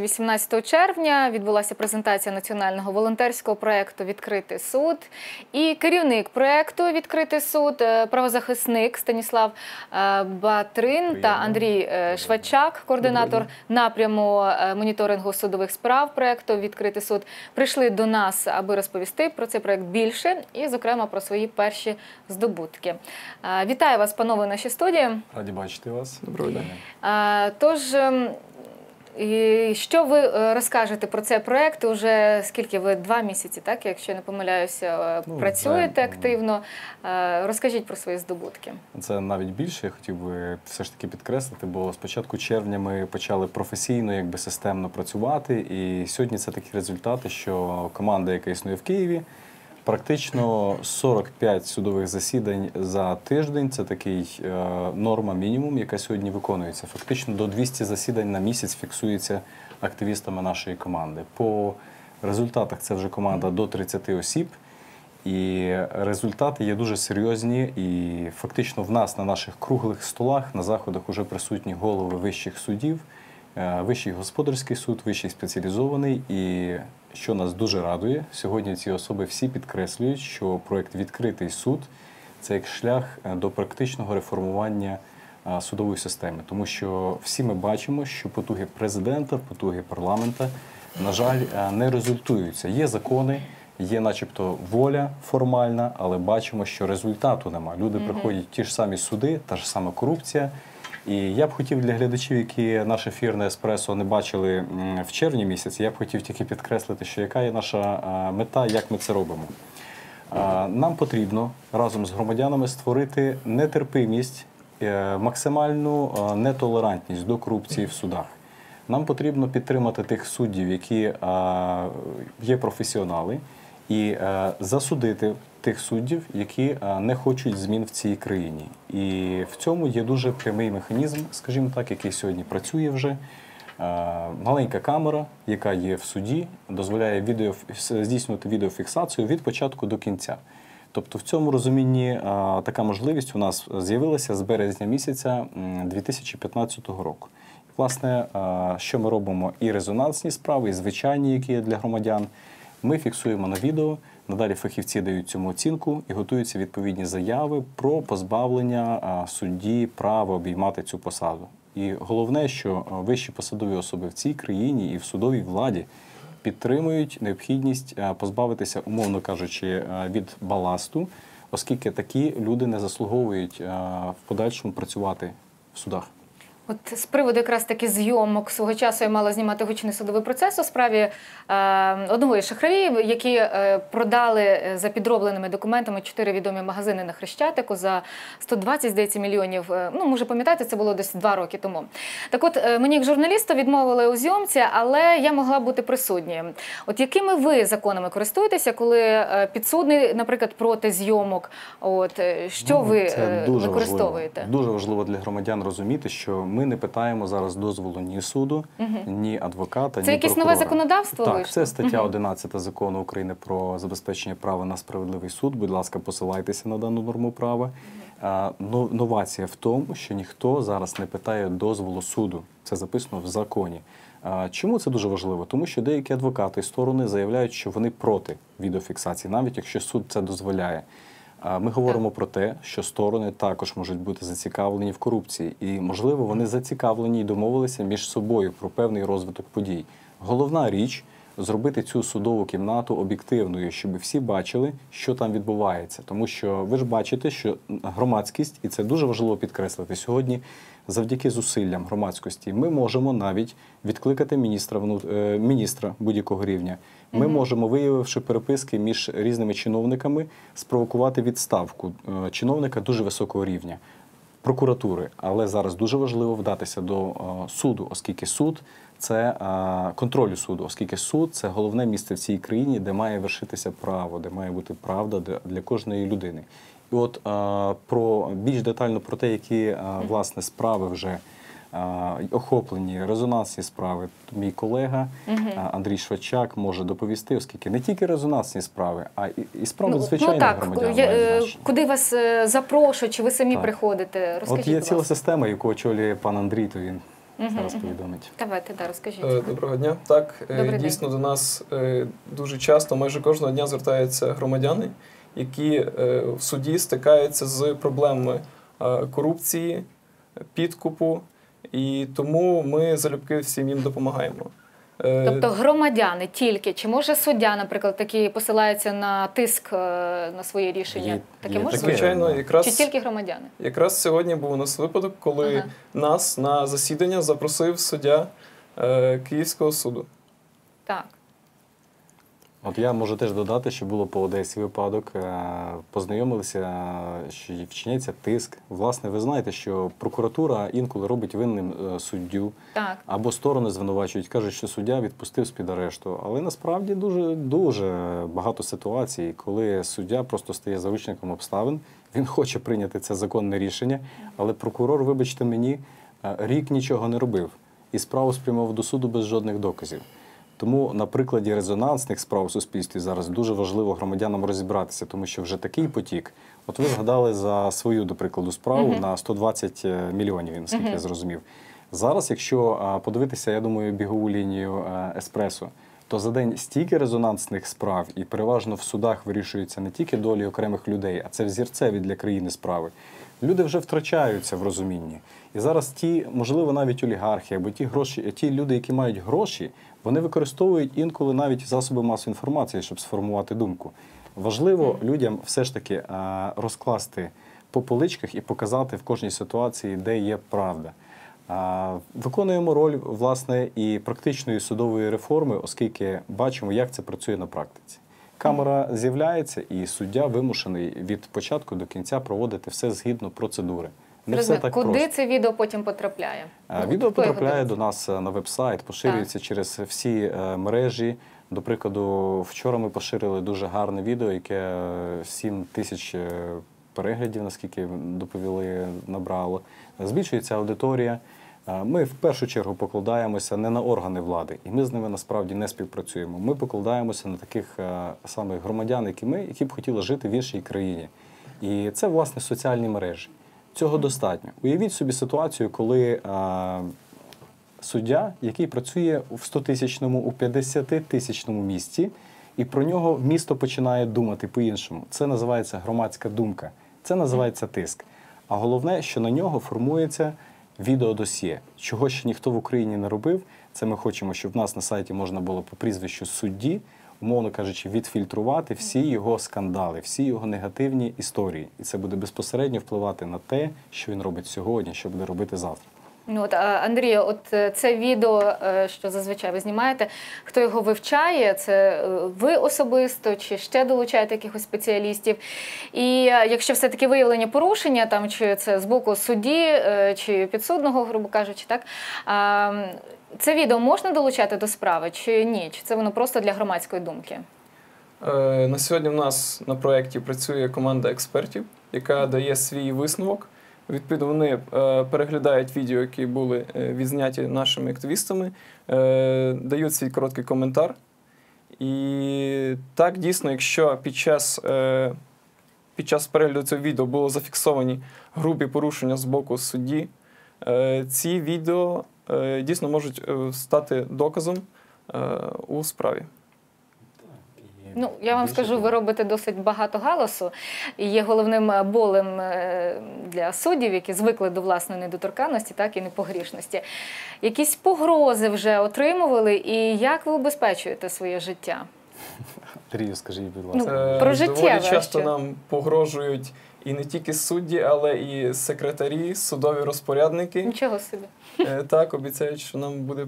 18 червня відбулася презентація національного волонтерського проекту Відкритий суд. І керівник проекту Відкритий суд, е, правозахисник Станіслав е, Батрин та Андрій е, Швачак, координатор напряму моніторингу судових справ проекту Відкритий суд, прийшли до нас, аби розповісти про цей проект більше і, зокрема, про свої перші здобутки. Вітаю вас, панове, в нашій студії. Раді бачити вас. Доброго дня. Тож, ем, і що ви е, розкажете про цей проект? Уже скільки ви два місяці, так якщо не помиляюся, е, Ну, працюєте вже, активно. Е, Розкажіть про свої здобутки. Це навіть більше. Я хотів би все ж таки підкреслити, бо з початку червня ми почали професійно, якби системно працювати. І сьогодні це такі результати, що команда, яка існує в Києві, практично 45 судових засідань за тиждень. Це такий е, норма мінімум, яка сьогодні виконується. Фактично до 200 засідань на місяць фіксується активістами нашої команди. По результатах це вже команда до 30 осіб. І результати є дуже серйозні. І фактично в нас на наших круглих столах на заходах вже присутні голови вищих судів, е, вищий господарський суд, вищий спеціалізований. І що нас дуже радує, сьогодні ці особи всі підкреслюють, що проект Відкритий суд це як шлях е, до практичного реформування е, судової системи, тому що всі ми бачимо, що потуги президента, потуги парламента, на жаль, е, не результуються. Є закони. Є, начебто, воля формальна, але бачимо, що результату нема. Люди приходять в ті ж самі суди, та ж сама корупція. І я б хотів для глядачів, які наш ефір на еспресо не бачили в червні місяці, я б хотів тільки підкреслити, що яка є наша мета, як ми це робимо. Нам потрібно разом з громадянами створити нетерпимість, е, максимальну нетолерантність до корупції в судах. Нам потрібно підтримати тих суддів, які є професіонали, і е, засудити тих суддів, які е, не хочуть змін в цій країні. І в цьому є дуже прямий механізм, скажімо так, який сьогодні працює вже. Е, Маленька камера, яка є в суді, дозволяє відео здійснювати відеофіксацію від початку до кінця. Тобто, в цьому розумінні е, така можливість у нас з'явилася з березня місяця 2015 року. Власне, що ми робимо? І резонансні справи, і звичайні, які є для громадян. Ми фіксуємо на відео. Надалі фахівці дають цьому оцінку і готуються відповідні заяви про позбавлення судді права обіймати цю посаду. І головне, що вищі посадові особи в цій країні і в судовій владі підтримують необхідність позбавитися, умовно кажучи, від баласту, оскільки такі люди не заслуговують в подальшому працювати в судах. От з приводу якраз таки зйомок свого часу я мала знімати гучний судовий процес у справі е, одного із шахраїв, які е, продали е, за підробленими документами чотири відомі магазини на Хрещатику за 120, здається, мільйонів. Е, Ну, може пам'ятаєте, це було десь два роки тому. Так от е, мені як журналісту відмовили у зйомці, але я могла бути присутньою. От якими ви законами користуєтеся, коли е, підсудний, наприклад, проти зйомок? От що Ну, ви е, дуже використовуєте? Важливо. Дуже важливо для громадян розуміти, що ми не питаємо зараз дозволу ні суду, ні адвоката, ні Це якесь нове законодавство Так, вийшло? це стаття 11 закону України про забезпечення права на справедливий суд. Будь ласка, посилайтеся на дану норму права. Но- Новація в тому, що ніхто зараз не питає дозволу суду. Це записано в законі. Чому це дуже важливо? Тому що деякі адвокати і сторони заявляють, що вони проти відеофіксації, навіть якщо суд це дозволяє. Ми говоримо про те, що сторони також можуть бути зацікавлені в корупції, і можливо вони зацікавлені і домовилися між собою про певний розвиток подій. Головна річ зробити цю судову кімнату об'єктивною, щоб всі бачили, що там відбувається. Тому що ви ж бачите, що громадськість, і це дуже важливо підкреслити сьогодні. Завдяки зусиллям громадськості ми можемо навіть відкликати міністра е, міністра будь-якого рівня. Ми можемо, виявивши переписки між різними чиновниками, спровокувати відставку е, чиновника дуже високого рівня прокуратури. Але зараз дуже важливо вдатися до е, суду, оскільки суд це контролю суду, оскільки суд це головне місце в цій країні, де має вершитися право, де має бути правда для кожної людини. І от про більш детально про те, які власне справи вже. Охоплені резонансні справи. Мій колега Андрій Швачак може доповісти, оскільки не тільки резонансні справи, а і, і справи звичайних ну, так, громадян. я, мають е, куди вас е, запрошують, чи ви самі Так. приходите? Розкажіть, От є ціла система, яку очолює пан Андрій, то він зараз повідомить. Давайте, да, розкажіть. Е, Доброго дня. Так, Добрий день. дійсно до нас дуже часто, майже кожного дня звертаються громадяни, які е, в суді стикаються з проблемами е, корупції, підкупу, і тому ми залюбки всім їм допомагаємо. Е, Тобто громадяни тільки, чи може суддя, наприклад, такий посилається на тиск на своє рішення? Є- Таке є може. Звичайно, якраз Чи тільки громадяни? Якраз сьогодні був у нас випадок, коли Ага. нас на засідання запросив суддя е, Київського суду. Так. От я можу теж додати, що було по Одесі випадок. Е, Познайомилися, е, що вчиняється тиск. Власне, ви знаєте, що прокуратура інколи робить винним е, суддю Так. або сторони звинувачують, кажуть, що суддя відпустив з-під арешту. Але насправді дуже дуже багато ситуацій, коли суддя просто стає заручником обставин. Він хоче прийняти це законне рішення, але прокурор, вибачте мені, рік нічого не робив і справу спрямував до суду без жодних доказів. Тому на прикладі резонансних справ у суспільстві зараз дуже важливо громадянам розібратися, тому що вже такий потік. От ви згадали за свою, до прикладу, справу Мгм. на 120 мільйонів, наскільки Мгм. я зрозумів. Зараз, якщо подивитися, я думаю, бігову лінію еспресо, то за день стільки резонансних справ, і переважно в судах вирішуються не тільки долі окремих людей, а це взірцеві для країни справи. Люди вже втрачаються в розумінні. І зараз ті, можливо, навіть олігархи або ті гроші, ті люди, які мають гроші, вони використовують інколи навіть засоби масової інформації, щоб сформувати думку. Важливо людям все ж таки розкласти по поличках і показати в кожній ситуації, де є правда. Виконуємо роль власне і практичної судової реформи, оскільки бачимо, як це працює на практиці. Камера з'являється, і суддя вимушений від початку до кінця проводити все згідно процедури. Не все так Куди просто. це відео потім потрапляє? Ну, Відео потрапляє до нас е, на веб-сайт, поширюється через всі е, мережі. До прикладу, вчора ми поширили дуже гарне відео, яке е, 7 тисяч е, переглядів, наскільки доповіли, набрало. Збільшується аудиторія. Е, Ми в першу чергу покладаємося не на органи влади, і ми з ними насправді не співпрацюємо. Ми покладаємося на таких е, самих громадян, як і ми, які б хотіли жити в іншій країні. І це власне соціальні мережі. Цього достатньо. Уявіть собі ситуацію, коли е, суддя, який працює в 100-тисячному, у 50-тисячному місті, і про нього місто починає думати по-іншому. Це називається громадська думка, це називається тиск. А головне, що на нього формується відеодосьє. Чого ще ніхто в Україні не робив, це ми хочемо, щоб в нас на сайті можна було по прізвищу судді, умовно кажучи, відфільтрувати всі його скандали, всі його негативні історії. І це буде безпосередньо впливати на те, що він робить сьогодні, що буде робити завтра. Ну, от, Андрію, от е, це відео, е, що зазвичай ви знімаєте, хто його вивчає? Це е, ви особисто чи ще долучаєте якихось спеціалістів? І якщо все-таки виявлення порушення, там чи це з боку судді чи підсудного, грубо кажучи, так це відео можна долучати до справи чи ні? Чи це воно просто для громадської думки? Е, На сьогодні в нас на проєкті працює команда експертів, яка дає свій висновок. Відповідно, вони е, переглядають відео, які були е, відзняті нашими активістами, е, дають свій короткий коментар. І так, дійсно, якщо під час, е, під час перегляду цього відео було зафіксовані грубі порушення з боку судді, е, ці відео дійсно можуть е, стати доказом е, у справі. Ну, я вам скажу, ви робите досить багато галасу і є головним е, болем е, для суддів, які звикли до власної недоторканності, так і непогрішності. Якісь погрози вже отримували, і як ви убезпечуєте своє життя? Трію, скажіть, будь Ну, ласка. Е, про Доволі часто нам погрожують і не тільки судді, але і секретарі, судові розпорядники. Нічого собі. Е, Так, обіцяють, що нам буде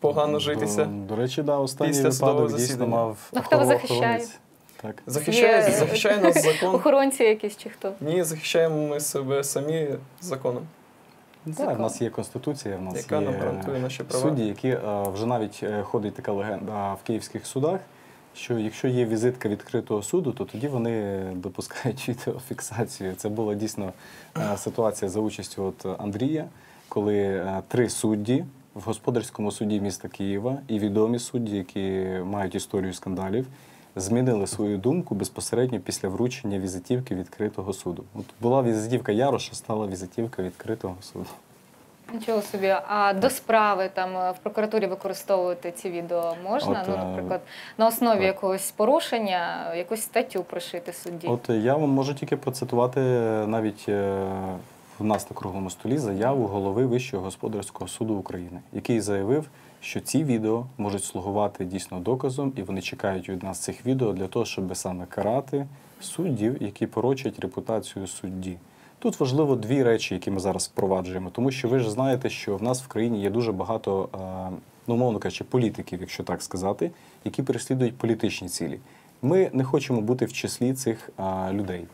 погано житися. До, до речі, да, останній після судового випадок дійсно засідання. мав Ну, хто вас захищає? Так. Захищає, Є- захищає нас закон. Охоронці якісь чи хто? Ні, захищаємо ми себе самі законом. Так, Закон. в нас є конституція, в нас Яка є нам гарантує наші права. судді, які е, вже навіть е, ходить така легенда в київських судах. Що якщо є візитка відкритого суду, то тоді вони допускають відеофіксацію. Це була дійсно е, ситуація за участю от Андрія, коли е, три судді в господарському суді міста Києва і відомі судді, які мають історію скандалів, змінили свою думку безпосередньо після вручення візитівки відкритого суду. От була візитівка Яроша, стала візитівка відкритого суду. Нічого собі. А до справи там е, в прокуратурі використовувати ці відео можна? От, ну, е, наприклад, на основі так. якогось порушення, якусь статтю пришити судді. От я вам можу тільки процитувати навіть е, в нас на круглому столі заяву голови Вищого господарського суду України, який заявив, що ці відео можуть слугувати дійсно доказом, і вони чекають від нас цих відео для того, щоб саме карати суддів, які порочать репутацію судді. Тут важливо дві речі, які ми зараз впроваджуємо, тому що ви ж знаєте, що в нас в країні є дуже багато, е, ну мовно кажучи, політиків, якщо так сказати, які переслідують політичні цілі. Ми не хочемо бути в числі цих людей.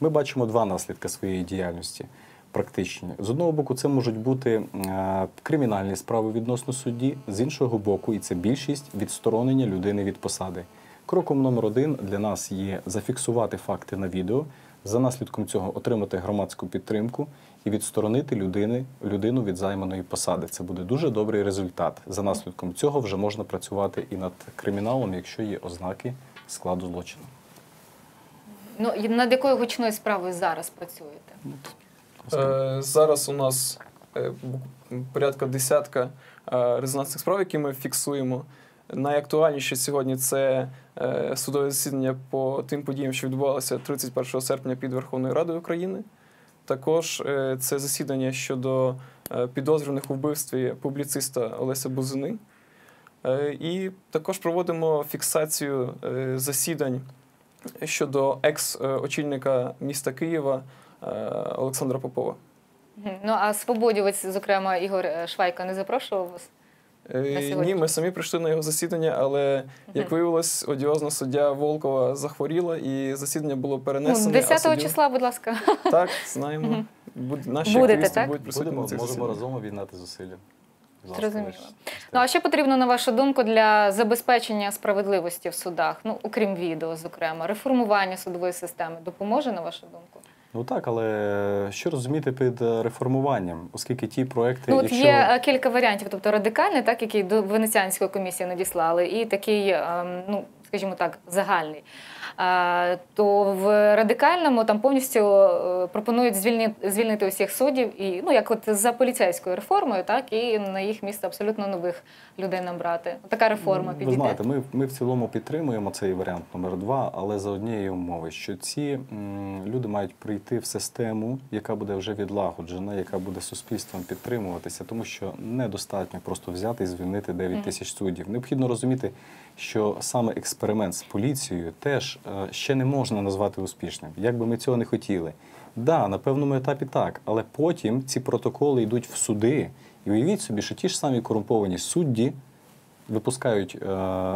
Ми бачимо два наслідки своєї діяльності практичні. З одного боку, це можуть бути а, кримінальні справи відносно судді, з іншого боку, і це більшість відсторонення людини від посади. Кроком номер один для нас є зафіксувати факти на відео, за наслідком цього отримати громадську підтримку і відсторонити людини, людину від займаної посади. Це буде дуже добрий результат. За наслідком цього вже можна працювати і над криміналом, якщо є ознаки складу злочину. Ну, і над якою гучною справою зараз працюєте? Е, Зараз у нас е, порядка десятка е, резонансних справ, які ми фіксуємо. Найактуальніше сьогодні це е, судове засідання по тим подіям, що відбувалося 31 серпня під Верховною Радою України. Також е, це засідання щодо е, підозрюваних у вбивстві публіциста Олеся Бузини. І також проводимо фіксацію засідань щодо екс-очільника міста Києва Олександра Попова. Ну а свободівець, зокрема, Ігор Швайка не запрошував вас? Е? Ні, ми самі прийшли на його засідання, але як виявилось, одіозна суддя Волкова захворіла, і засідання було Ну, перенесене. 10 а суддя- числа, будь ласка. Так, знаємо. Наші Будете, так? будуть присутні Будемо, на цих можемо разом об'єднати зусилля. Зрозуміло. Ну а що потрібно, на вашу думку, для забезпечення справедливості в судах? Ну, окрім відео, зокрема, реформування судової системи допоможе, на вашу думку? Ну так, але що розуміти під е, реформуванням, оскільки ті проекти, Ну, от якщо є е, кілька варіантів, тобто радикальний, так, який до Венеціанської комісії надіслали, і такий, ем, ну, скажімо так, загальний. То в радикальному там повністю е, пропонують звільнити, звільнити усіх суддів, і, ну, як от за поліцейською реформою, так, і на їх місце абсолютно нових людей набрати. Така реформа Ви знаєте, ми, ми в цілому підтримуємо цей варіант номер два, але за однієї умови, що ці м, люди мають прийти в систему, яка буде вже відлагоджена, яка буде суспільством підтримуватися, тому що недостатньо просто взяти і звільнити 9 Мгм. тисяч суддів. Необхідно розуміти, що саме експеримент з поліцією теж ще не можна назвати успішним, як би ми цього не хотіли. Да, на певному етапі так, але потім ці протоколи йдуть в суди. І уявіть собі, що ті ж самі корумповані судді випускають е,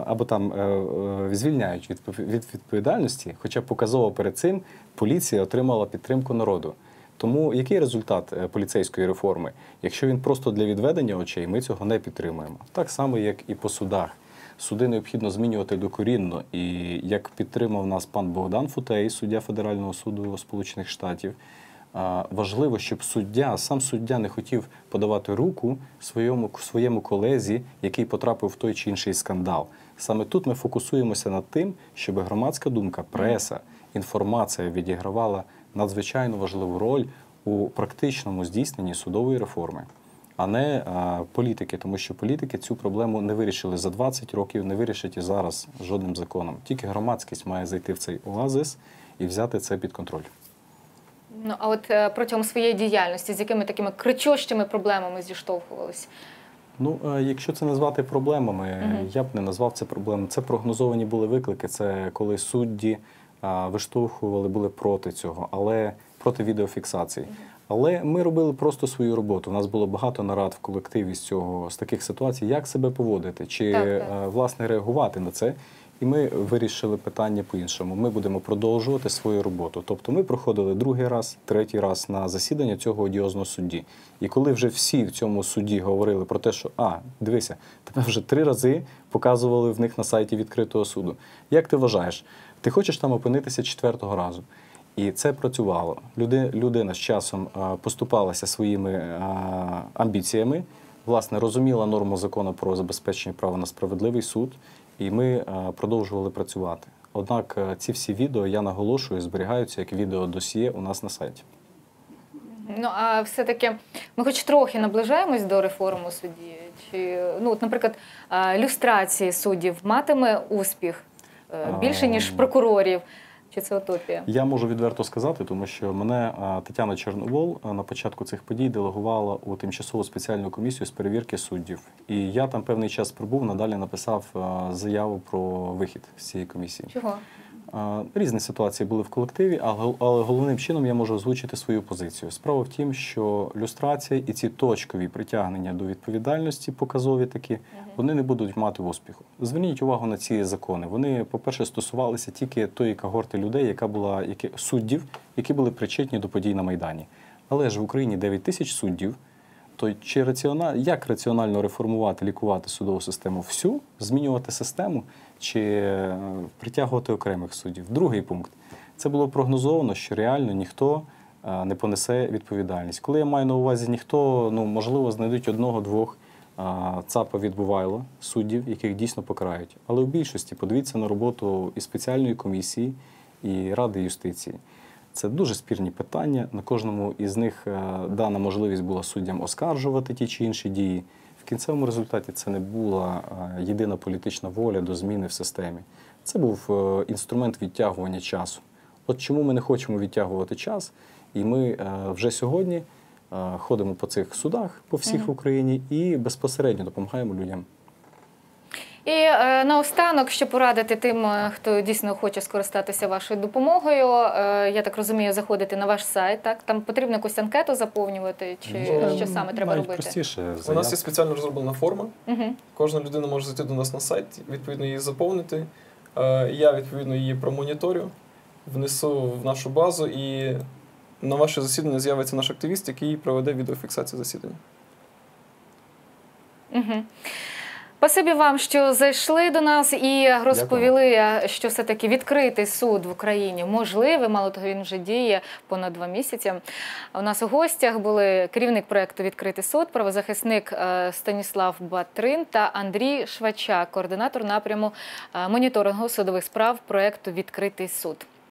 або там е, е, звільняють від, від відповідальності, хоча показово перед цим поліція отримала підтримку народу. Тому який результат е, поліцейської реформи? Якщо він просто для відведення очей, ми цього не підтримуємо. Так само, як і по судах. Суди необхідно змінювати докорінно. І як підтримав нас пан Богдан Футей, суддя Федерального суду Сполучених Штатів, важливо, щоб суддя, сам суддя не хотів подавати руку своєму, своєму колезі, який потрапив в той чи інший скандал. Саме тут ми фокусуємося над тим, щоб громадська думка, преса, інформація відігравала надзвичайно важливу роль у практичному здійсненні судової реформи, а не політики, тому що політики цю проблему не вирішили за 20 років, не вирішать і зараз жодним законом. Тільки громадськість має зайти в цей оазис і взяти це під контроль. Ну, а от е, протягом своєї діяльності, з якими такими кричущими проблемами зіштовхувалися? Ну, е, якщо це назвати проблемами, Мгм. я б не назвав це проблемами. Це прогнозовані були виклики. Це коли судді виштовхували, були проти цього, але проти відеофіксації. Але ми робили просто свою роботу. У нас було багато нарад в колективі з цього з таких ситуацій, як себе поводити, чи Так, так. е, власне реагувати на це. І ми вирішили питання по-іншому. Ми будемо продовжувати свою роботу. Тобто ми проходили другий раз, третій раз на засідання цього одіозного судді. І коли вже всі в цьому суді говорили про те, що а, дивися, тебе вже три рази показували в них на сайті відкритого суду. Як ти вважаєш, ти хочеш там опинитися четвертого разу? І це працювало. Люди, людина з часом поступалася своїми амбіціями, власне, розуміла норму закону про забезпечення права на справедливий суд, і ми продовжували працювати. Однак ці всі відео, я наголошую, зберігаються як відео досьє у нас на сайті. Ну а все-таки ми хоч трохи наближаємось до реформи судді. Чи ну, от, наприклад, люстрації суддів матиме успіх е, більше ніж прокурорів? Чи це утопія? Я можу відверто сказати, тому що мене Тетяна Чорновол на початку цих подій делегувала у тимчасову спеціальну комісію з перевірки суддів. І я там певний час прибув, надалі написав заяву про вихід з цієї комісії. Чого? Різні ситуації були в колективі, але головним чином я можу озвучити свою позицію. Справа в тім, що люстрація і ці точкові притягнення до відповідальності, показові такі, вони не будуть мати успіху. Зверніть увагу на ці закони. Вони, по-перше, стосувалися тільки тої когорти людей, яка була які, суддів, які були причетні до подій на Майдані. Але ж в Україні 9 тисяч суддів. То чи раціонально, як раціонально реформувати, лікувати судову систему всю, змінювати систему чи е, притягувати окремих суддів? Другий пункт це було прогнозовано, що реально ніхто е, не понесе відповідальність. Коли я маю на увазі ніхто, ну можливо, знайдуть одного-двох е, ЦАПа відбувайло суддів, яких дійсно покарають. Але в більшості подивіться на роботу і спеціальної комісії, і Ради юстиції. Це дуже спірні питання. На кожному із них е, дана можливість була суддям оскаржувати ті чи інші дії. В кінцевому результаті це не була е, єдина політична воля до зміни в системі. Це був е, інструмент відтягування часу. От чому ми не хочемо відтягувати час, і ми вже сьогодні ходимо по цих судах по всіх в Україні і безпосередньо допомагаємо людям. І е, наостанок, що порадити тим, е, хто дійсно хоче скористатися вашою допомогою, е, я так розумію, заходити на ваш сайт. Так там потрібно якусь анкету заповнювати, чи Ну, що саме треба робити? простіше У нас є спеціально розроблена форма. Угу. Кожна людина може зайти до нас на сайт, відповідно її заповнити. Е, Я відповідно її промоніторю, внесу в нашу базу і на ваше засідання з'явиться наш активіст, який проведе відеофіксацію засідання. Угу. Спасибі вам, що зайшли до нас і розповіли, що все-таки відкритий суд в Україні можливий. Мало того, він вже діє понад два місяці. У нас у гостях були керівник проекту Відкритий суд, правозахисник е, Станіслав Батрин та Андрій Швачак, координатор напряму е, моніторингу судових справ проекту Відкритий суд.